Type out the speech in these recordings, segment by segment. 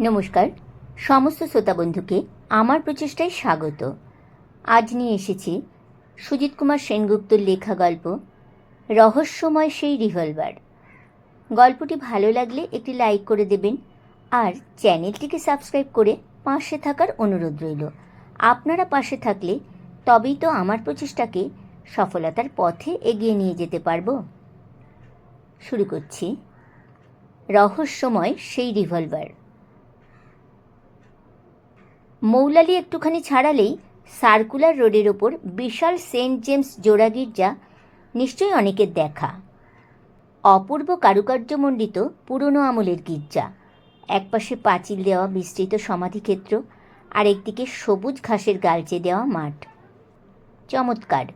নমস্কার। সমস্ত শ্রোতা বন্ধুকে আমার প্রচেষ্টায় স্বাগত। আজ নিয়ে এসেছি সুজিত কুমার সেনগুপ্তর লেখা গল্প, রহস্যময় সেই রিভলভার। গল্পটি ভালো লাগলে একটি লাইক করে দেবেন আর চ্যানেলটিকে সাবস্ক্রাইব করে পাশে থাকার অনুরোধ রইল। আপনারা পাশে থাকলে তবেই তো আমার প্রচেষ্টাকে সফলতার পথে এগিয়ে নিয়ে যেতে পারব। শুরু করছি। রহস্যময় সেই রিভলভার। মৌলালি একটুখানি ছাড়ালেই সার্কুলার রোডের ওপর বিশাল সেন্ট জেমস জোড়া গির্জা নিশ্চয়ই অনেকের দেখা। অপূর্ব কারুকার্যমণ্ডিত পুরনো আমলের গির্জা। একপাশে পাঁচিল দেওয়া বিস্তৃত সমাধিক্ষেত্র আর একদিকে সবুজ ঘাসের গালচে দেওয়া মাঠ। চমৎকার।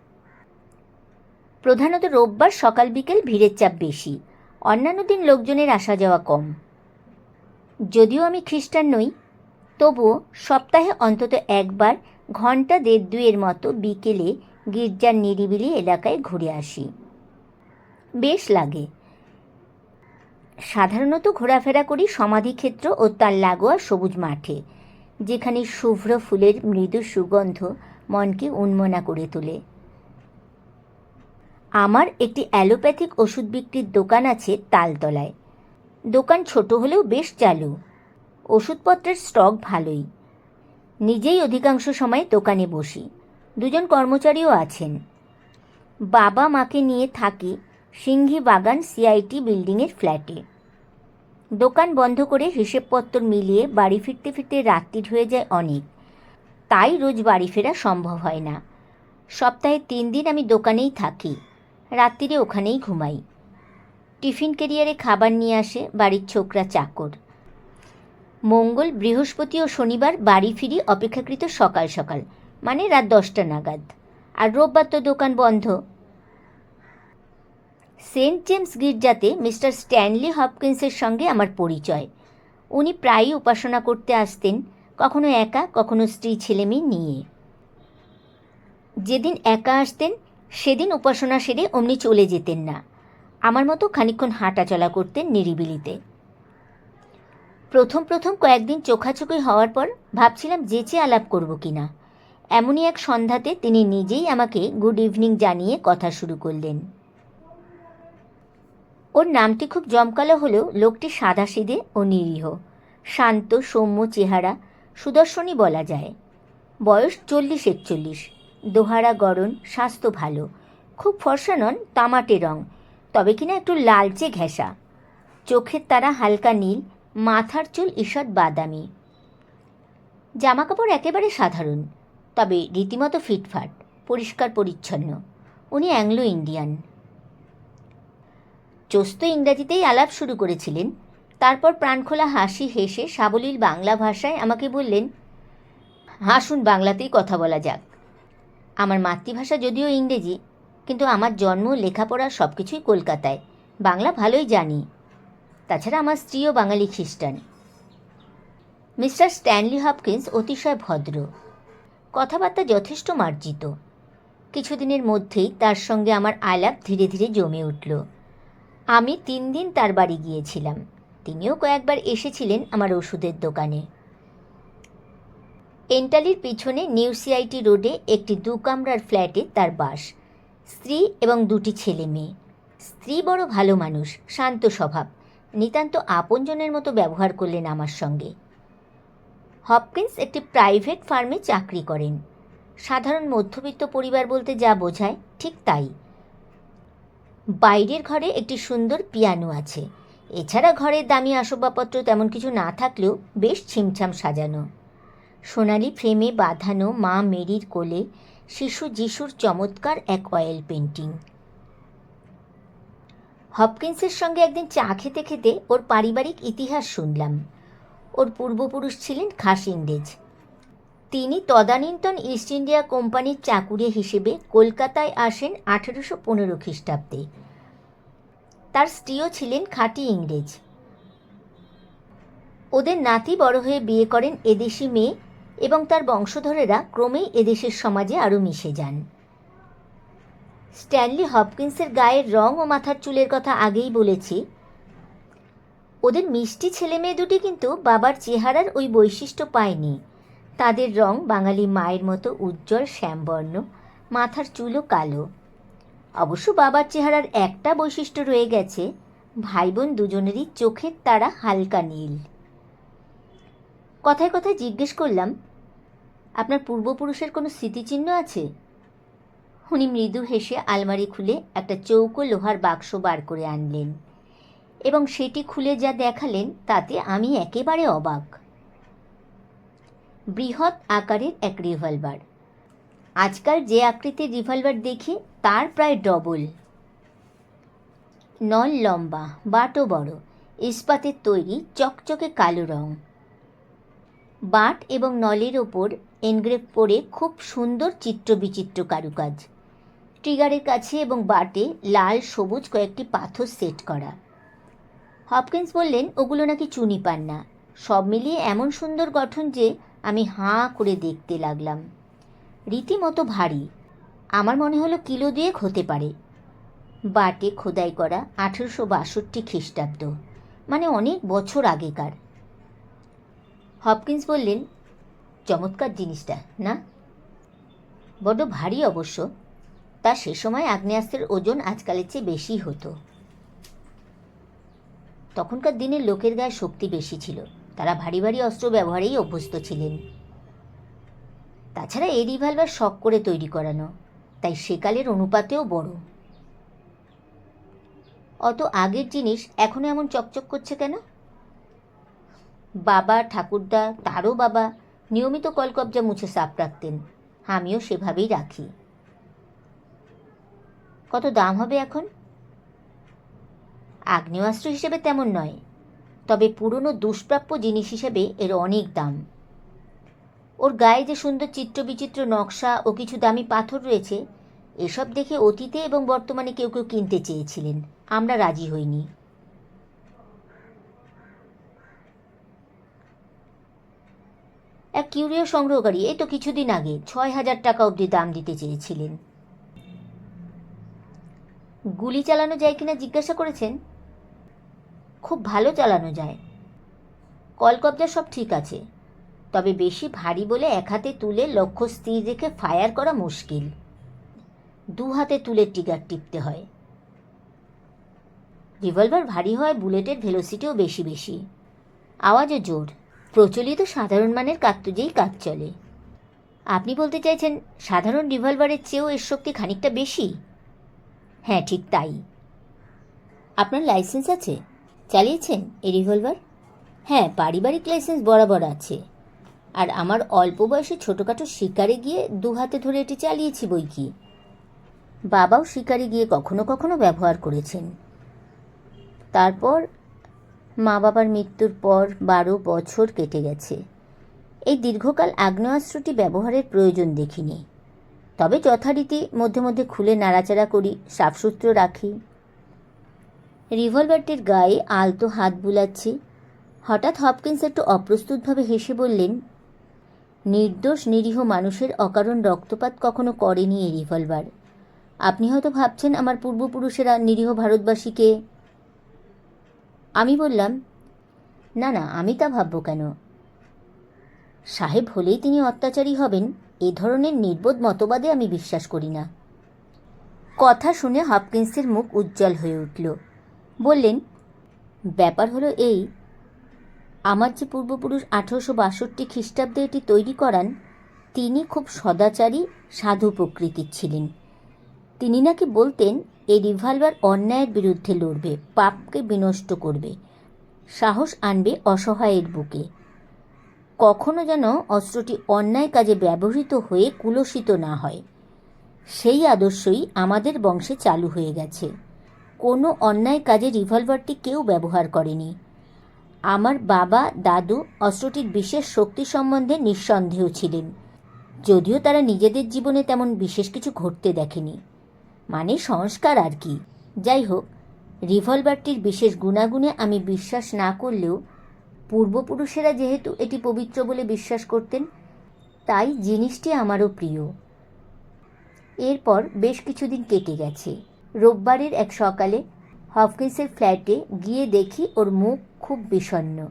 প্রধানত রোববার সকাল বিকেল ভিড়ের চাপ বেশি। অন্যান্য দিন লোকজনের আসা যাওয়া কম। যদিও আমি খ্রিস্টান নই তবুও সপ্তাহে অন্তত একবার ঘণ্টা দেড় দুয়ের মতো বিকেলে গির্জার নিরিবিলি এলাকায় ঘুরে আসি। বেশ লাগে। সাধারণত ঘোরাফেরা করি সমাধিক্ষেত্র ও তার লাগোয়া সবুজ মাঠে, যেখানে শুভ্র ফুলের মৃদু সুগন্ধ মনকে উন্মনা করে তোলে। আমার একটি অ্যালোপ্যাথিক ওষুধ বিক্রির দোকান আছে তালতলায়। দোকান ছোট হলেও বেশ চালু। ওষুধপত্রের স্টক ভালোই। নিজেই অধিকাংশ সময় দোকানে বসি। দুজন কর্মচারীও আছেন। বাবা মাকে নিয়ে থাকি সিংহি বাগান সিআইটি বিল্ডিংয়ের ফ্ল্যাটে। দোকান বন্ধ করে হিসেবপত্র মিলিয়ে বাড়ি ফিরতে ফিরতে রাত্রির হয়ে যায় অনেক। তাই রোজ বাড়ি ফেরা সম্ভব হয় না। সপ্তাহে তিন দিন আমি দোকানেই থাকি। রাত্রিরে ওখানেই ঘুমাই। টিফিন কেরিয়ারে খাবার নিয়ে আসে বাড়ির ছোকরা চাকর। মঙ্গল, বৃহস্পতি ও শনিবার বাড়ি ফিরি অপেক্ষাকৃত সকাল সকাল মানে রাত দশটা নাগাদ। আর রোববার তো দোকান বন্ধ। সেন্ট জেমস গির্জাতে মিস্টার স্ট্যানলি হপকিন্সের সঙ্গে আমার পরিচয়। উনি প্রায়ই উপাসনা করতে আসতেন, কখনো একা, কখনো স্ত্রী ছেলেমেয়ে নিয়ে। যেদিন একা আসতেন, সেদিন উপাসনা সেরে অমনি চলে যেতেন না। আমার মতো খানিক্ষণ হাঁটাচলা করতেন নিরিবিলিতে। প্রথম প্রথম কয়েকদিন চোখাচোখি হওয়ার পর ভাবছিলাম যেচে আলাপ করব কি না এমনই এক সন্ধ্যাতে তিনি নিজেই আমাকে গুড ইভিনিং জানিয়ে কথা শুরু করলেন। ওর নামটি খুব জমকালো হলেও লোকটি সাদাসিধে ও নিরীহ। শান্ত, সৌম্য চেহারা, সুদর্শনই বলা যায়। বয়স চল্লিশ একচল্লিশ। দোহারা গড়ন স্বাস্থ্য ভালো। খুব ফর্সা নন, তামাটে রং। তবে কিনা একটু লালচে ঘেঁষা। চোখের তারা হালকা নীল মাথার চুল ঈষৎ বাদামি। জামাকাপড় একেবারে সাধারণ, তবে রীতিমতো ফিটফাট, পরিষ্কার পরিচ্ছন্ন। উনি অ্যাংলো ইন্ডিয়ান। চোস্ত ইংরাজিতেই আলাপ শুরু করেছিলেন। তারপর প্রাণখোলা হাসি হেসে সাবলীল বাংলা ভাষায় আমাকে বললেন, হাসুন, বাংলাতেই কথা বলা যাক। আমার মাতৃভাষা যদিও ইংরেজি, কিন্তু আমার জন্ম, লেখাপড়া সব কিছুই কলকাতায়। বাংলা ভালোই জানি। তাছাড়া আমার স্ত্রীও বাঙালি খ্রিস্টান। মিস্টার স্ট্যানলি হপকিন্স অতিশয় ভদ্র। কথাবার্তা যথেষ্ট মার্জিত। কিছুদিনের মধ্যেই তার সঙ্গে আমার আলাপ ধীরে ধীরে জমে উঠল। আমি তিন দিন তার বাড়ি গিয়েছিলাম। তিনিও কয়েকবার এসেছিলেন আমার ওষুধের দোকানে। এন্টালির পিছনে নিউ সিআইটি রোডে একটি দু কামরার ফ্ল্যাটে তার বাস। স্ত্রী এবং দুটি ছেলে মেয়ে। স্ত্রী বড় ভালো মানুষ, শান্ত স্বভাব। নিতান্ত আপনজনের মতো ব্যবহার করলেন আমার সঙ্গে। হপকিন্স একটি প্রাইভেট ফার্মে চাকরি করেন। সাধারণ মধ্যবিত্ত পরিবার বলতে যা বোঝায়, ঠিক তাই। বাইরের ঘরে একটি সুন্দর পিয়ানো আছে। এছাড়া ঘরের দামি আসবাবপত্র তেমন কিছু না থাকলেও বেশ ছিমছাম সাজানো। সোনালি ফ্রেমে বাঁধানো মা মেরির কোলে শিশু যিশুর চমৎকার এক অয়েল পেন্টিং। হপকিন্সের সঙ্গে একদিন চা খেতে খেতে ওর পারিবারিক ইতিহাস শুনলাম। ওর পূর্বপুরুষ ছিলেন খাস ইংরেজ। তিনি তদানীন্তন ইস্ট ইন্ডিয়া কোম্পানির চাকুরি হিসেবে কলকাতায় আসেন আঠেরোশো পনেরো খ্রিস্টাব্দে। তার স্ত্রীও ছিলেন খাঁটি ইংরেজ। ওদের নাতি বড় হয়ে বিয়ে করেন এদেশি মেয়ে এবং তার বংশধরেরা ক্রমেই এদেশের সমাজে আরও মিশে যান। স্ট্যানলি হপকিন্সের গায়ের রং ও মাথার চুলের কথা আগেই বলেছি। ওদের মিষ্টি ছেলে মেয়ে দুটি কিন্তু বাবার চেহারার ওই বৈশিষ্ট্য পায়নি। তাদের রং বাঙালি মায়ের মতো উজ্জ্বল শ্যামবর্ণ, মাথার চুলও কালো। অবশ্য বাবার চেহারার একটা বৈশিষ্ট্য রয়ে গেছে ভাই বোন দুজনেরই চোখের তারা হালকা নীল। কথায় কথায় জিজ্ঞেস করলাম, আপনার পূর্বপুরুষের কোনো স্মৃতিচিহ্ন আছে? উনি মৃদু হেসে আলমারি খুলে একটা চৌকো লোহার বাক্স বার করে আনলেন এবং সেটি খুলে যা দেখালেন তাতে আমি একেবারে অবাক। বৃহৎ আকারের এক রিভলভার। আজকাল যে আকৃতির রিভলভার দেখি তার প্রায় ডবল। নল লম্বা বাটও বড়, ইস্পাতের তৈরি, চকচকে কালো রং। বাট এবং নলের ওপর এনগ্রেভ করে খুব সুন্দর চিত্রবিচিত্র কারুকাজ। ট্রিগারের কাছে এবং বাটে লাল, সবুজ কয়েকটি পাথর সেট করা। হপকিন্স বললেন, ওগুলো নাকি চুনি পান না। সব মিলিয়ে এমন সুন্দর গঠন যে আমি হাঁ করে দেখতে লাগলাম। রীতিমতো ভারী। আমার মনে হলো কিলো দুয়েক হতে পারে। বাটে খোদাই করা আঠেরোশো বাষট্টি খ্রিস্টাব্দ মানে অনেক বছর আগেকার। হপকিন্স বললেন, চমৎকার জিনিসটা, না? বড্ড ভারী অবশ্য। তা সে সময় আগ্নেয়াস্ত্রের ওজন আজকালের চেয়ে বেশি হতো। তখনকার দিনে লোকের গায়ে শক্তি বেশি ছিল। তারা ভারী ভারী অস্ত্র ব্যবহারেই অভ্যস্ত ছিলেন। তাছাড়া এই রিভলভার শখ করে তৈরি করানো, তাই সেকালের অনুপাতেও বড়। অত আগের জিনিস এখনও এমন চকচক করছে কেন? বাবা, ঠাকুরদা, তারও বাবা নিয়মিত কলকবজা মুছে সাপ রাখতেন। আমিও সেভাবেই রাখি। কত দাম হবে এখন? আগ্নেয়াস্ত্র হিসেবে তেমন নয়, তবে পুরনো দুষ্প্রাপ্য জিনিস হিসেবে এর অনেক দাম। ওর গায়ে যে সুন্দর চিত্র বিচিত্র নকশা ও কিছু দামি পাথর রয়েছে, এসব দেখে অতীতে এবং বর্তমানে কেউ কেউ কিনতে চেয়েছিলেন। আমরা রাজি হইনি। এক কিউরিও সংগ্রহকারী এই তো কিছুদিন আগে ছয় হাজার টাকা অবধি দাম দিতে চেয়েছিলেন। গুলি চালানো যায় কিনা জিজ্ঞাসা করেছেন? খুব ভালো চালানো যায়। কলকবজা সব ঠিক আছে। তবে বেশি ভারী বলে এক হাতে তুলে লক্ষ্য স্থির রেখে ফায়ার করা মুশকিল। দু হাতে তুলে টিগার টিপতে হয়। রিভলভার ভারী হয় বুলেটের ভেলোসিটিও বেশি বেশি। আওয়াজও জোর। প্রচলিত সাধারণ মানের কাকতুজেই কাজ চলে। আপনি বলতে চাইছেন, সাধারণ রিভলভারের চেয়েও এর শক্তি খানিকটা বেশি? হ্যাঁ ঠিক তাই। আপনার লাইসেন্স আছে? চালিয়েছেন এই রিভলভার হ্যাঁ পারিবারিক লাইসেন্স বরাবর আছে। আর আমার অল্প বয়সে ছোটোখাটো শিকারে গিয়ে দু হাতে ধরে এটি চালিয়েছি বই কি? বাবাও শিকারে গিয়ে কখনো কখনো ব্যবহার করেছেন। তারপর মা বাবার মৃত্যুর পর বারো বছর কেটে গেছে। এই দীর্ঘকাল আগ্নেয়াস্ত্রটি ব্যবহারের প্রয়োজন দেখিনি। তবে যথারীতি মধ্যে মধ্যে খুলে নাড়াচাড়া করি, সাফসূত্র রাখি। রিভলভারটির গায়ে আলতো হাত বুলাচ্ছি। হঠাৎ হপকিন্স একটু অপ্রস্তুতভাবে হেসে বললেন, নির্দোষ নিরীহ মানুষের অকারণ রক্তপাত কখনো করেনি এই রিভলভার। আপনি হয়তো ভাবছেন আমার পূর্বপুরুষেরা নিরীহ ভারতবাসীকে আমি বললাম, না না, আমি তা ভাববো কেন? সাহেব, হলেই তিনি অত্যাচারী হবেন। এ ধরনের নির্বোধ মতবাদে আমি বিশ্বাস করি না। কথা শুনে হপকিন্সের মুখ উজ্জ্বল হয়ে উঠল। বললেন, ব্যাপার হলো এই, আমার যে পূর্বপুরুষ আঠেরোশো বাষট্টি খ্রিস্টাব্দে এটি তৈরি করান, তিনি খুব সদাচারী, সাধু প্রকৃতির ছিলেন। তিনি নাকি বলতেন এই রিভলভার অন্যায়ের বিরুদ্ধে লড়বে, পাপকে বিনষ্ট করবে, সাহস আনবে অসহায়ের বুকে। কখনো যেন অস্ত্রটি অন্যায় কাজে ব্যবহৃত হয়ে কুলসিত না হয়। সেই আদর্শই আমাদের বংশে চালু হয়ে গেছে। কোনো অন্যায় কাজে রিভলভারটি কেউ ব্যবহার করেনি। আমার বাবা, দাদু অস্ত্রটির বিশেষ শক্তি সম্বন্ধে নিঃসন্দেহ ছিলেন। যদিও তারা নিজেদের জীবনে তেমন বিশেষ কিছু ঘটতে দেখেনি। মানে সংস্কার আর কি। যাই হোক, রিভলভারটির বিশেষ গুণাগুণে আমি বিশ্বাস না করলেও পূর্বপুরুষেরা যেহেতু এটি পবিত্র বলে বিশ্বাস করতেন, তাই জিনিসটি আমারও প্রিয়। এরপর বেশ কিছুদিন কেটে গেছে। রোববারের এক সকালে হফকিন্সের ফ্ল্যাটে গিয়ে দেখি ওর মুখ খুব বিষণ্ণ।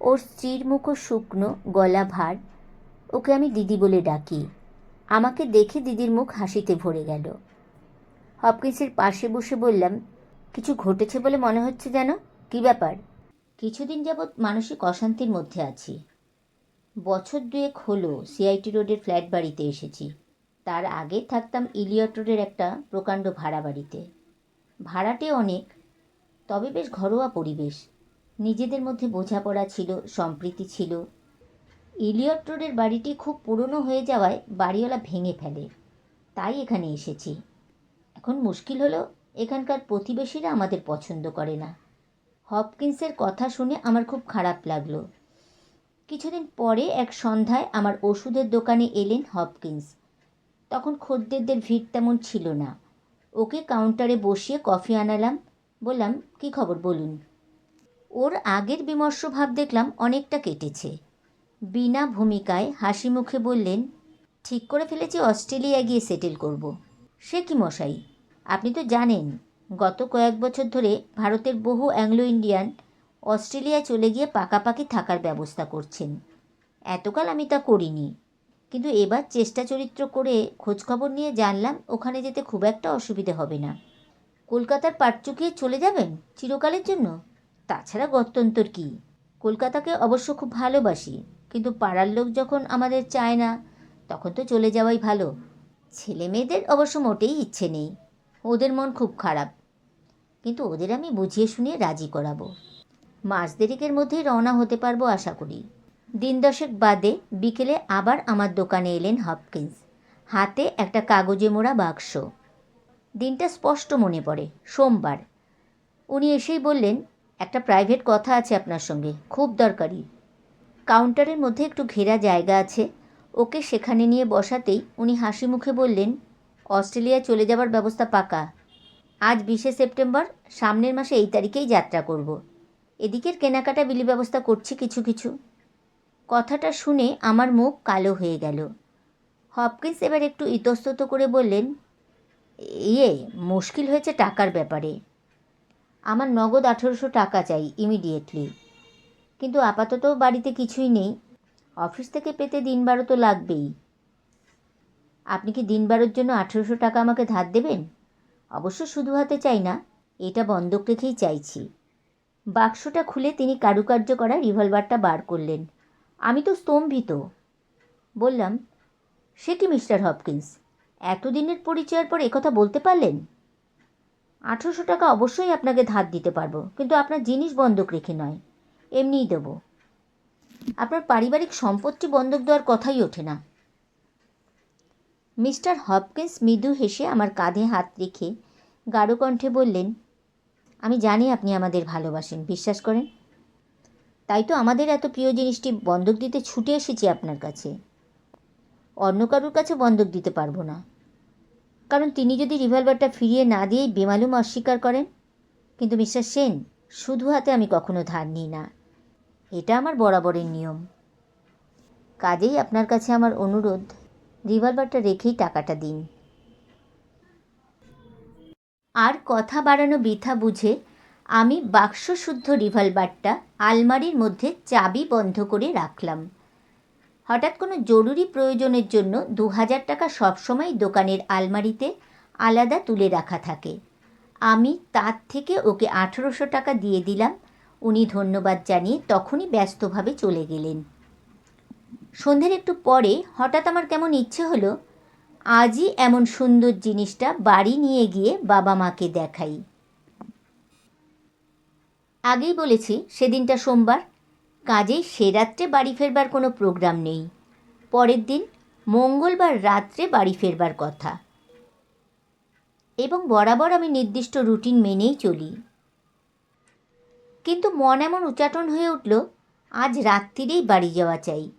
ওর স্ত্রীর মুখও শুকনো, গলা ভার। ওকে আমি দিদি বলে ডাকি। আমাকে দেখে দিদির মুখ হাসিতে ভরে গেল। হপকিন্সের পাশে বসে বললাম, কিছু ঘটেছে বলে মনে হচ্ছে যেন? কী ব্যাপার? কিছুদিন যাবৎ মানসিক অশান্তির মধ্যে আছি। বছর দুয়েক হলো সিআইটি রোডের ফ্ল্যাট বাড়িতে এসেছি। তার আগে থাকতাম ইলিয়ট রোডের একটা প্রকাণ্ড ভাড়া বাড়িতে। ভাড়াটে অনেক, তবে বেশ ঘরোয়া পরিবেশ। নিজেদের মধ্যে বোঝাপড়া ছিল, সম্প্রীতি ছিল। ইলিয়ট রোডের বাড়িটি খুব পুরনো হয়ে যাওয়ায় বাড়িওয়ালা ভেঙে ফেলে। তাই এখানে এসেছি। এখন মুশকিল হলো, এখানকার প্রতিবেশীরা আমাদের পছন্দ করে না। হপকিন্সের কথা শুনে আমার খুব খারাপ লাগল। কিছুদিন পরে এক সন্ধ্যায় আমার ওষুধের দোকানে এলেন হপকিন্স। তখন খদ্দেরদের ভিড় তেমন ছিল না। ওকে কাউন্টারে বসিয়ে কফি আনালাম। বললাম, কি খবর বলুন? ওর আগের বিমর্ষ ভাব দেখলাম অনেকটা কেটেছে। বিনা ভূমিকায় হাসি মুখে বললেন, ঠিক করে ফেলেছি অস্ট্রেলিয়া গিয়ে সেটেল করব। সে কি মশাই? আপনি তো জানেন গত কয়েক বছর ধরে ভারতের বহু অ্যাংলো ইন্ডিয়ান অস্ট্রেলিয়ায় চলে গিয়ে পাকাপাকি থাকার ব্যবস্থা করছেন। এতকাল আমি তা করিনি। কিন্তু এবার চেষ্টা চরিত্র করে খোঁজখবর নিয়ে জানলাম, ওখানে যেতে খুব একটা অসুবিধে হবে না। কলকাতার পাট চুকিয়ে চলে যাবেন চিরকালের জন্য? তাছাড়া গত্যন্তর কী? কলকাতাকে অবশ্য খুব ভালোবাসি, কিন্তু পাড়ার লোক যখন আমাদের চায় না, তখন তো চলে যাওয়াই ভালো। ছেলে মেয়েদের অবশ্য মোটেই ইচ্ছে নেই। ওদের মন খুব খারাপ। কিন্তু ওদের আমি বুঝিয়ে শুনিয়ে রাজি করাবো। মাস দেরিকের মধ্যেই রওনা হতে পারব আশা করি। দিন দশেক বাদে বিকেলে আবার আমার দোকানে এলেন হপকিন্স। হাতে একটা কাগজে মোড়া বাক্স। দিনটা স্পষ্ট মনে পড়ে, সোমবার। উনি এসেই বললেন, একটা প্রাইভেট কথা আছে আপনার সঙ্গে, খুব দরকারি। কাউন্টারের মধ্যে একটু ঘেরা জায়গা আছে। ওকে সেখানে নিয়ে বসাতেই উনি হাসি মুখে বললেন অস্ট্রেলিয়া চলে যাবার ব্যবস্থা পাকা। আজ বিশে সেপ্টেম্বর, সামনের মাসে এই তারিখেই যাত্রা করব। এদিকের কেনাকাটা বিলি ব্যবস্থা করছি কিছু কিছু। কথাটা শুনে আমার মুখ কালো হয়ে গেল। হপকিন্স এবার একটু ইতস্তত করে বললেন ইয়ে মুশকিল হয়েছে টাকার ব্যাপারে। আমার নগদ আঠেরোশো টাকা চাই ইমিডিয়েটলি কিন্তু আপাতত বাড়িতে কিছুই নেই। অফিস থেকে পেতে দিন বারো তো লাগবেই। আপনি কি দিন বারোর জন্য আঠেরোশো টাকা আমাকে ধার দেবেন? অবশ্য শুধু হাতে চাই না, এটা বন্ধক রেখেই চাইছি। বাক্সটা খুলে তিনি কারুকার্য করা রিভলভারটা বার করলেন। আমি তো স্তম্ভিত। বললাম, সে কি মিস্টার হপকিন্স? এতদিনের পরিচয়ের পর একথা বলতে পারলেন? আঠেরোশো টাকা অবশ্যই আপনাকে ধার দিতে পারব, কিন্তু আপনার জিনিস বন্ধক রেখে নয়, এমনিই দেবো। আপনার পারিবারিক সম্পত্তি বন্ধক দেওয়ার কথাই ওঠে না। মিস্টার হপকিন্স মৃদু হেসে আমার কাঁধে হাত রেখে গাঢ় কণ্ঠে বললেন, আমি জানি আপনি আমাদের ভালোবাসেন, বিশ্বাস করেন। তাই তো আমাদের এত প্রিয় জিনিসটি বন্ধক দিতে ছুটে এসেছি আপনার কাছে। অন্য কারোর কাছে বন্ধক দিতে পারব না। কারণ তিনি যদি রিভলভারটা ফিরিয়ে না দিয়েই বেমালুম অস্বীকার করেন, কিন্তু মিস্টার সেন, শুধু হাতে আমি কখনো ধার নিই না। এটা আমার বরাবরের নিয়ম। কাজেই আপনার কাছে আমার অনুরোধ, রিভলভারটা রেখেই টাকাটা দিন। আর কথা বাড়ানো বৃথা বুঝে আমি বাক্সশুদ্ধ রিভলভারটা আলমারির মধ্যে চাবি বন্ধ করে রাখলাম। হঠাৎ কোনো জরুরি প্রয়োজনের জন্য দু হাজার টাকা সবসময় দোকানের আলমারিতে আলাদা তুলে রাখা থাকে। আমি তার থেকে ওকে আঠেরোশো টাকা দিয়ে দিলাম। উনি ধন্যবাদ জানিয়ে তখনই ব্যস্তভাবে চলে গেলেন। সন্ধ্যের একটু পরে হঠাৎ আমার কেমন ইচ্ছে হলো আজই এমন সুন্দর জিনিসটা বাড়ি নিয়ে গিয়ে বাবা মাকে দেখাই। আগেই বলেছি, সেদিনটা সোমবার। কাজেই সে রাত্রে বাড়ি ফেরবার কোনো প্রোগ্রাম নেই। পরের দিন মঙ্গলবার রাত্রে বাড়ি ফেরবার কথা। এবং বরাবর আমি নির্দিষ্ট রুটিন মেনেই চলি। কিন্তু মন এমন উচ্চাটন হয়ে উঠল, আজ রাত্রিরেই বাড়ি যাওয়া চাই।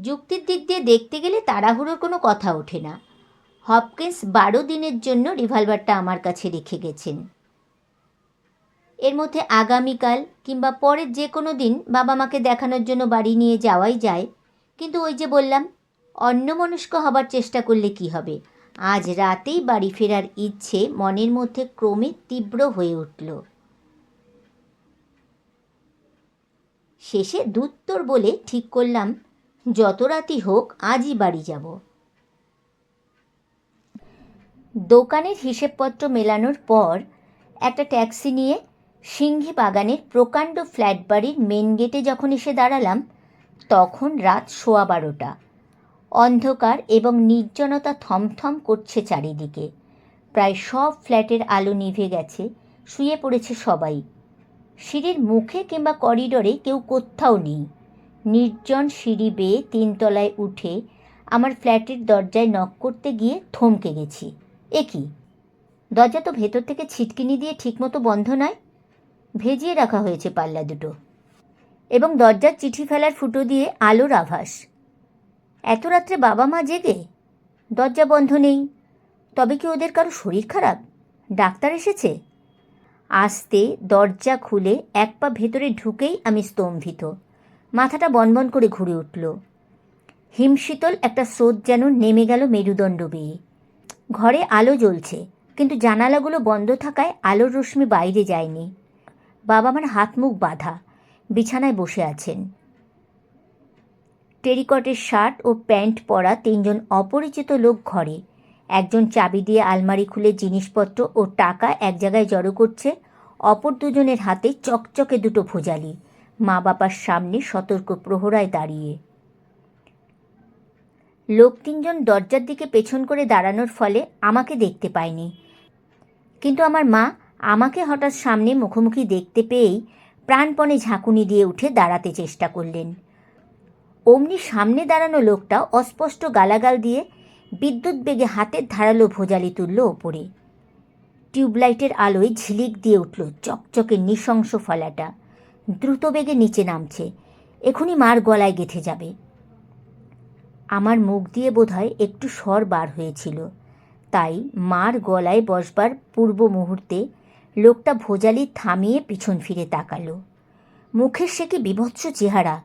যুক্তির দিক দিয়ে দেখতে গেলে তাড়াহুড়োর কোনো কথা ওঠে না। হপকিন্স বারো দিনের জন্য রিভলভারটা আমার কাছে রেখে গেছেন। এর মধ্যে আগামীকাল কিংবা পরের যে কোনো দিন বাবা মাকে দেখানোর জন্য বাড়ি নিয়ে যাওয়াই যায়। কিন্তু ওই যে বললাম, অন্যমনস্ক হবার চেষ্টা করলে কি হবে? আজ রাতেই বাড়ি ফেরার ইচ্ছে মনের মধ্যে ক্রমে তীব্র হয়ে উঠল। শেষে দুত্তর বলে ঠিক করলাম যত রাতই হোক, আজই বাড়ি যাব। দোকানের হিসেবপত্র মেলানোর পর একটা ট্যাক্সি নিয়ে সিংহি বাগানের প্রকাণ্ড ফ্ল্যাট বাড়ির মেন গেটে যখন এসে দাঁড়ালাম, তখন রাত সোয়া বারোটা। অন্ধকার এবং নির্জনতা থমথম করছে চারিদিকে। প্রায় সব ফ্ল্যাটের আলো নিভে গেছে, শুয়ে পড়েছে সবাই। সিঁড়ির মুখে কিংবা করিডোরে কেউ কোথাও নেই। নির্জন সিঁড়ি বেয়ে তিনতলায় উঠে আমার ফ্ল্যাটের দরজায় নক করতে গিয়ে থমকে গেছি। এ কি? দরজা তো ভেতর থেকে ছিটকিনি দিয়ে ঠিকমতো বন্ধ নয়। ভেজিয়ে রাখা হয়েছে পাল্লা দুটো। এবং দরজার চিঠি ফেলার ফুটো দিয়ে আলোর আভাস। এত রাত্রে বাবা মা জেগে? দরজা বন্ধ নেই। তবে কি ওদের কারও শরীর খারাপ? ডাক্তার এসেছে? আসতে দরজা খুলে এক পা ভেতরে ঢুকেই আমি স্তম্ভিত। মাথাটা বনবন করে ঘুরে উঠল। হিমশীতল একটা স্রোত যেন নেমে গেল মেরুদণ্ড বেয়ে ঘরে আলো জ্বলছে, কিন্তু জানালাগুলো বন্ধ থাকায় আলোর রশ্মি বাইরে যায়নি। বাবা আমার হাত মুখ বাঁধা, বিছানায় বসে আছেন। টেরিকটের শার্ট ও প্যান্ট পরা তিনজন অপরিচিত লোক ঘরে। একজন চাবি দিয়ে আলমারি খুলে জিনিসপত্র ও টাকা এক জায়গায় জড়ো করছে, অপর দুজনের হাতে চকচকে দুটো ভোজালি। মা বাবার সামনে সতর্ক প্রহরায় দাঁড়িয়ে। লোক তিনজন দরজার দিকে পেছন করে দাঁড়ানোর ফলে আমাকে দেখতে পায়নি। কিন্তু আমার মা আমাকে হঠাৎ সামনে মুখোমুখি দেখতে পেয়েই প্রাণপণে ঝাঁকুনি দিয়ে উঠে দাঁড়াতে চেষ্টা করলেন। অমনি সামনে দাঁড়ানো লোকটা অস্পষ্ট গালাগাল দিয়ে বিদ্যুৎ বেগে হাতের ধারালো ভোজালি তুলল ওপরে। টিউবলাইটের আলোয় ঝিলিক দিয়ে উঠল চকচকে নৃশংস ফলাটা। দ্রুত বেগে নিচে নামছে। এখনই মার গলায় গেথে যাবে। আমার মুখ দিয়ে বোধহয় একটু স্বর বার হয়েছিল। তাই মার গলায় বসবার পূর্ব মুহূর্তে লোকটা ভোজালি থামিয়ে পিছন ফিরে তাকালো। মুখের সে কি বিভৎস চেহারা।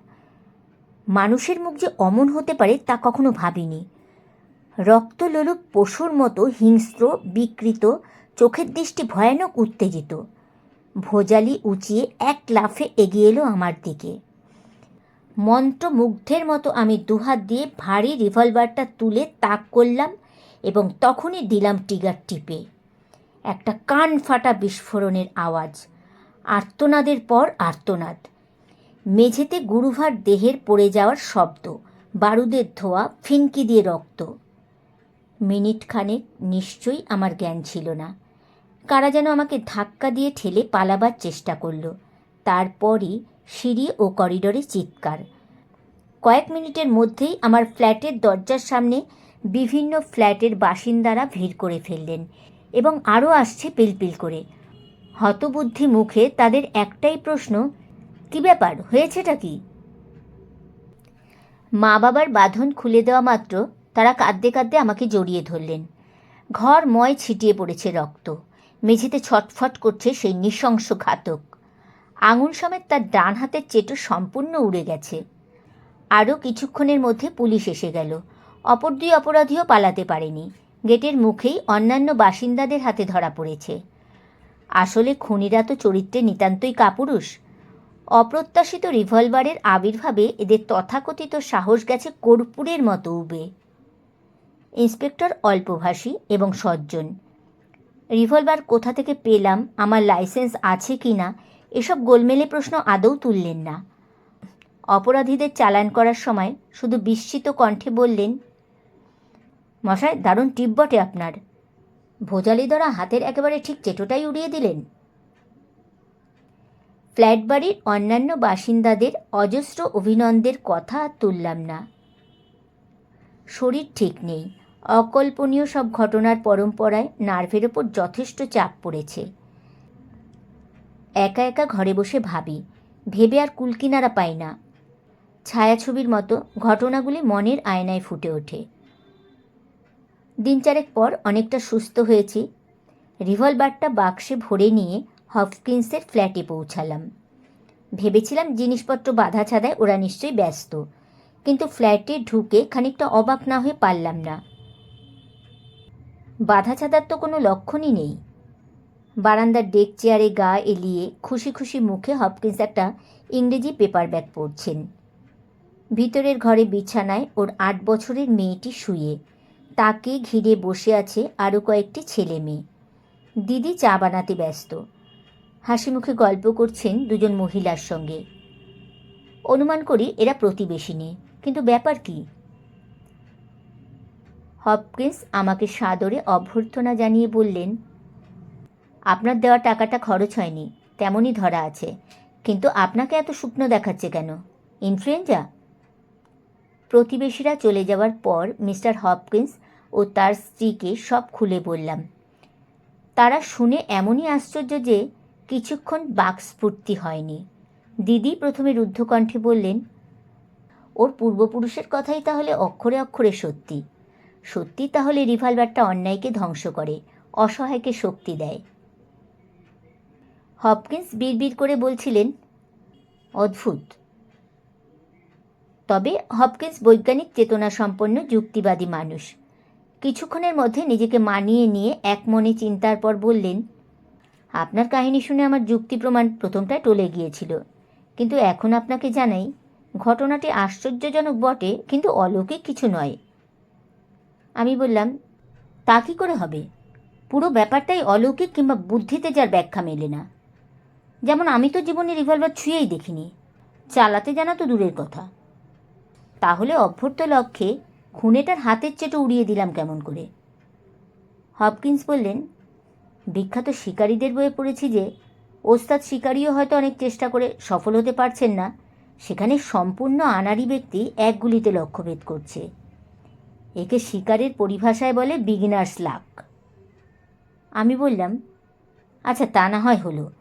মানুষের মুখ যে অমন হতে পারে তা কখনো ভাবিনি। রক্তলোলুপ পশুর মতো হিংস্র, বিকৃত, চোখের দৃষ্টি ভয়ানক উত্তেজিত। ভোজালি উঁচিয়ে এক লাফে এগিয়ে এলো আমার দিকে। মন্ত্রমুগ্ধের মতো আমি দুহাত দিয়ে ভারী রিভলভারটা তুলে তাক করলাম এবং তখনই দিলাম টিগার টিপে। একটা কান ফাটা বিস্ফোরণের আওয়াজ, আর্তনাদের পর আর্তনাদ। মেঝেতে গুরুভার দেহের পড়ে যাওয়ার শব্দ, বারুদের ধোয়া, ফিনকি দিয়ে রক্ত। মিনিট খানেক নিশ্চয়ই আমার জ্ঞান ছিল না। কারা যেন আমাকে ধাক্কা দিয়ে ঠেলে পালাবার চেষ্টা করল। তারপরই সিঁড়ি ও করিডোরে চিৎকার। কয়েক মিনিটের মধ্যেই আমার ফ্ল্যাটের দরজার সামনে বিভিন্ন ফ্ল্যাটের বাসিন্দারা ভিড় করে ফেললেন এবং আরও আসছে পিলপিল করে। হতবুদ্ধি মুখে তাদের একটাই প্রশ্ন, কি ব্যাপার, হয়েছেটা কি? মা বাবার বাঁধন খুলে দেওয়া মাত্র তারা কাঁদতে কাঁদতে আমাকে জড়িয়ে ধরলেন। ঘর ময় ছিটিয়ে পড়েছে রক্ত। মেঝেতে ছটফট করছে সেই নৃশংস ঘাতক। আঙুল সমেত তার ডান হাতের চেটো সম্পূর্ণ উড়ে গেছে। আরও কিছুক্ষণের মধ্যে পুলিশ এসে গেল। অপর দুই অপরাধীও পালাতে পারেনি। গেটের মুখেই অন্যান্য বাসিন্দাদের হাতে ধরা পড়েছে। আসলে খুনিরা তো চরিত্রে নিতান্তই কাপুরুষ। অপ্রত্যাশিত রিভলভারের আবির্ভাবে এদের তথাকথিত সাহস গেছে কর্পূরের মতো উবে। ইন্সপেক্টর অল্পভাষী এবং সজ্জন। রিভলভার কোথা থেকে পেলাম, আমার লাইসেন্স আছে কি না, এসব গোলমেলে প্রশ্ন আদৌ তুললেন না। অপরাধীদের চালান করার সময় শুধু বিস্মিত কণ্ঠে বললেন, মশাই, দারুণ টিপ বটে আপনার। ভোজালি দ্বারা হাতের একেবারে ঠিক চেটোটাই উড়িয়ে দিলেন। ফ্ল্যাট বাড়ির অন্যান্য বাসিন্দাদের অজস্র অভিনন্দের কথা তুললাম না। শরীর ঠিক নেই। অকল্পনীয় সব ঘটনার পরম্পরায় নার্ভের ওপর যথেষ্ট চাপ পড়েছে। একা একা ঘরে বসে ভাবি, ভেবে আর কুলকিনারা পাই না। ছায়াছবির মতো ঘটনাগুলি মনের আয়নায় ফুটে ওঠে। দিন চারেক পর অনেকটা সুস্থ হয়েছি। রিভলভারটা বাক্সে ভরে নিয়ে হপকিন্সের ফ্ল্যাটে পৌঁছালাম। ভেবেছিলাম জিনিসপত্র বাধা ছাদায় ওরা নিশ্চয়ই ব্যস্ত, কিন্তু ফ্ল্যাটে ঢুকে খানিকটা অবাক না হয়ে পারলাম না। বাধা ছাদার তো কোনো লক্ষণই নেই। বারান্দার ডেক চেয়ারে গা এলিয়ে খুশি খুশি মুখে হপকিন্স একটা ইংরেজি পেপার ব্যাগ পড়ছেন। ভিতরের ঘরে বিছানায় ওর আট বছরের মেয়েটি শুয়ে। তাকে ঘিরে বসে আছে আরও কয়েকটি ছেলে মেয়ে। দিদি চা বানাতে ব্যস্ত। হাসি মুখে গল্প করছেন দুজন মহিলার সঙ্গে। অনুমান করি এরা প্রতিবেশী প্রতিবেশিনী কিন্তু ব্যাপার কি? হপকিন্স আমাকে সাদরে অভ্যর্থনা জানিয়ে বললেন, আপনার দেওয়া টাকাটা খরচ হয়নি, তেমনই ধরা আছে। কিন্তু আপনাকে এত শুকনো দেখাচ্ছে কেন? ইনফ্লুয়েঞ্জা? প্রতিবেশীরা চলে যাওয়ার পর মিস্টার হপকিন্স ও তার স্ত্রীকে সব খুলে বললাম, তারা শুনে এমনই আশ্চর্য যে কিছুক্ষণ বাকস্ফূর্তি হয়নি। দিদি প্রথমে রুদ্ধকণ্ঠে বললেন, ওর পূর্বপুরুষের কথাই তাহলে অক্ষরে অক্ষরে সত্যি। সত্যি তাহলে রিভলভারটা অন্যায়কে ধ্বংস করে, অসহায়কে শক্তি দেয়। হপকিন্স বিড়বিড় করে বলছিলেন, অদ্ভুত। তবে হপকিন্স বৈজ্ঞানিক চেতনা সম্পন্ন যুক্তিবাদী মানুষ। কিছুক্ষণের মধ্যে নিজেকে মানিয়ে নিয়ে এক মনে চিন্তার পর বললেন, আপনার কাহিনী শুনে আমার যুক্তি প্রমাণ প্রথমটায় টলে গিয়েছিল। কিন্তু এখন আপনাকে জানাই, ঘটনাটি আশ্চর্যজনক বটে, কিন্তু অলৌকিক কিছু নয়। আমি বললাম, তা কী করে হবে? পুরো ব্যাপারটাই অলৌকিক কিংবা বুদ্ধিতে যার ব্যাখ্যা মেলে না। যেমন আমি তো জীবনে রিভলভার ছুঁয়েই দেখিনি। চালাতে জানা তো দূরের কথা। তাহলে অভ্যর্থ লক্ষ্যে খুনেটার হাতের চেটে উড়িয়ে দিলাম কেমন করে? হপকিন্স বললেন, বিখ্যাত শিকারীদের বয়ে পড়েছি যে, ওস্তাদ শিকারীও হয়তো অনেক চেষ্টা করে সফল হতে পারছেন না। সেখানে সম্পূর্ণ আনাড়ি ব্যক্তি এক গুলিতে লক্ষ্যভেদ করছে। একে শিকারের পরিভাষায় বলে বিগিনার্স লাক আমি বললাম আচ্ছা তা না হয় হলো,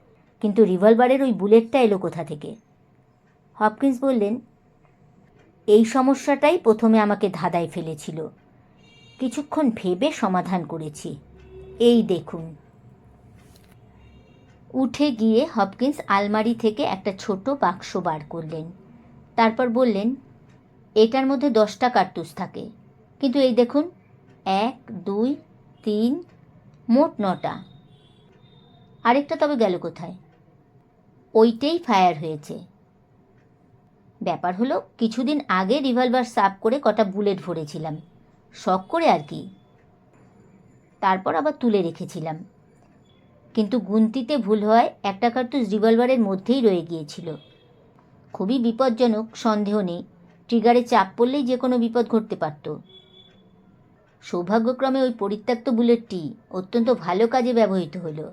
কিন্তু রিভলভারের ওই বুলেটটা এলো কোথা থেকে? হপকিন্স বললেন, এই সমস্যাটাই প্রথমে আমাকে ধাঁধায় ফেলেছিল। কিছুক্ষণ ভেবে সমাধান করেছি। এই দেখুন। উঠে গিয়ে হপকিন্স আলমারি থেকে একটা ছোট বাক্স বার করলেন। তারপর বললেন, এটার মধ্যে দশটা কার্তুস থাকে। কিন্তু এই দেখুন, এক, দুই, তিন, মোট নটা। আরেকটা তবে গেল কোথায়? ওইটাই ফায়ার হয়েছে। ব্যাপার হলো, কিছুদিন আগে রিভলভার সাফ করে কটা বুলেট ভরেছিলাম। শখ করে আর কি। তারপর আবার তুলে রেখেছিলাম। কিন্তু গুনতিতে ভুল হয় একটা কার্তুস রিভলভারের মধ্যেই রয়ে গিয়েছিল। খুবই বিপজ্জনক, সন্দেহ নেই। ট্রিগারে চাপ পড়লেই যে কোনো বিপদ ঘটতে পারত। সৌভাগ্যক্রমে ওই পরিত্যক্ত বুলেটটি অত্যন্ত ভালো কাজে ব্যবহৃত হলো।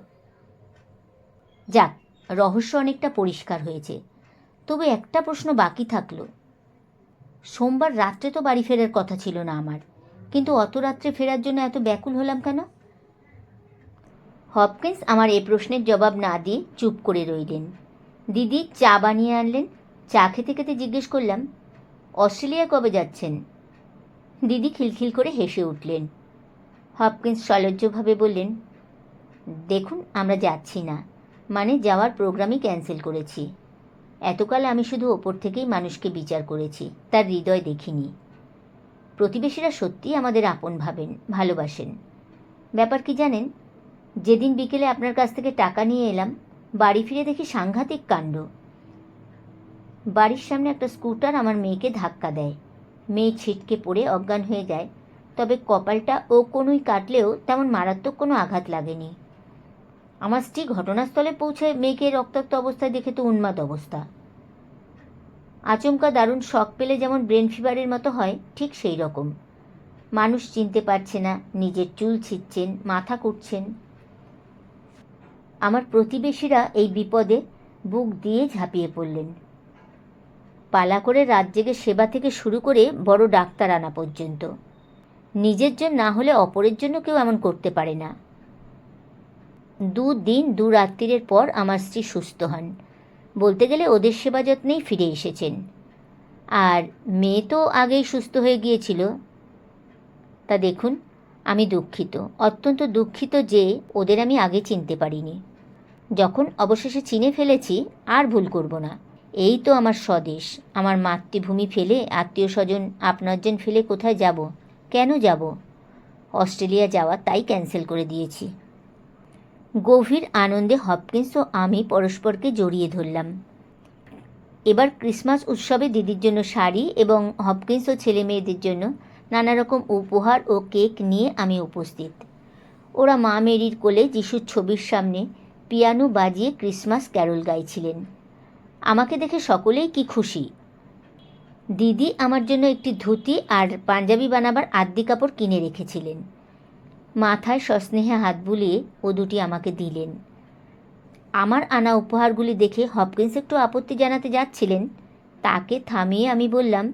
যাক, রহস্য অনেকটা পরিষ্কার হয়েছে। তবে একটা প্রশ্ন বাকি থাকল। সোমবার রাত্রে তো বাড়ি ফেরার কথা ছিল না আমার, কিন্তু অত রাত্রে ফেরার জন্য এত ব্যাকুল হলাম কেন? হপকিন্স আমার এ প্রশ্নের জবাব না দিয়ে চুপ করে রইলেন। দিদি চা বানিয়ে আনলেন, চা খেতে খেতে জিজ্ঞেস করলাম, অস্ট্রেলিয়া কবে যাচ্ছেন? দিদি খিলখিল করে হেসে উঠলেন। হপকিন্স সলজ্জভাবে বললেন, দেখুন, আমরা যাচ্ছি না। মানে যাওয়ার প্রোগ্রামই ক্যান্সেল করেছি। এতকাল আমি শুধু ওপর থেকেই মানুষকে বিচার করেছি, তার হৃদয় দেখিনি। প্রতিবেশীরা সত্যিই আমাদের আপন ভাবেন, ভালোবাসেন। ব্যাপার কি জানেন? যেদিন বিকেলে আপনার কাছ থেকে টাকা নিয়ে এলাম, বাড়ি ফিরে দেখি সাংঘাতিক কাণ্ড। বাড়ির সামনে একটা স্কুটার আমার মেয়েকে ধাক্কা দেয়। মেয়ে ছিটকে পড়ে অজ্ঞান হয়ে যায়। তবে কপালটা ও কোনোই কাটলেও তেমন মারাত্মক কোনো আঘাত লাগেনি। আমার স্ত্রী ঘটনাস্থলে পৌঁছে মেয়েকে রক্তাক্ত অবস্থায় দেখে তো উন্মাদ অবস্থা। আচমকা দারুণ শখ পেলে যেমন ব্রেন ফিভারের মতো হয়, ঠিক সেই রকম। মানুষ চিনতে পারছে না, নিজের চুল ছিঁচ্ছেন মাথা কুটছেন। আমার প্রতিবেশীরা এই বিপদে বুক দিয়ে ঝাঁপিয়ে পড়লেন। পালা করে রাত জেগে সেবা থেকে শুরু করে বড় ডাক্তার আনা পর্যন্ত। নিজের জন্য না হলে অপরের জন্য কেউ এমন করতে পারে না। দু দিন, দু রাত্রিরের পর আমার স্ত্রী সুস্থ হন। বলতে গেলে ওদের সেবা যত্নেই ফিরে এসেছেন। আর মেয়ে তো আগেই সুস্থ হয়ে গিয়েছিল। তা দেখুন, আমি দুঃখিত, অত্যন্ত দুঃখিত যে ওদের আমি আগে চিনতে পারিনি। যখন অবশেষে চিনে ফেলেছি, আর ভুল করব না। এই তো আমার স্বদেশ। আমার মাতৃভূমি ফেলে আত্মীয় স্বজন আপনারজন ফেলে কোথায় যাব? কেন যাব? অস্ট্রেলিয়া যাওয়া তাই ক্যান্সেল করে দিয়েছি। গভীর আনন্দে হপকিন্স ও আমি পরস্পরকে জড়িয়ে ধরলাম। এবার ক্রিসমাস উৎসবে দিদির জন্য শাড়ি এবং হপকিন্স ও ছেলে মেয়েদের জন্য নানা রকম উপহার ও কেক নিয়ে আমি উপস্থিত। ওরা মা মেরির কোলে যিশুর ছবির সামনে পিয়ানো বাজিয়ে ক্রিসমাস ক্যারল গাইছিলেন। আমাকে দেখে সকলেই কি খুশি। দিদি আমার জন্য একটি ধুতি আর পাঞ্জাবি বানাবার আদ্যি কাপড় কিনে রেখেছিলেন। মাথায় সস্নেহে হাত বুলিয়ে ও দুটি আমাকে দিলেন। আমার আনা উপহারগুলি দেখে হপকিন্স একটু আপত্তি জানাতে যাচ্ছিলেন। তাকে থামিয়ে আমি বললাম,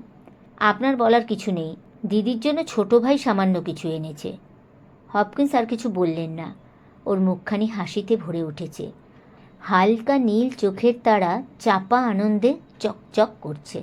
আপনার বলার কিছু নেই। দিদির জন্য ছোট ভাই সামান্য কিছু এনেছে। হপকিন্স আর কিছু বললেন না। ওর মুখখানি হাসিতে ভরে উঠেছে। হালকা নীল চোখের তারা চাপা আনন্দে চকচক করছে।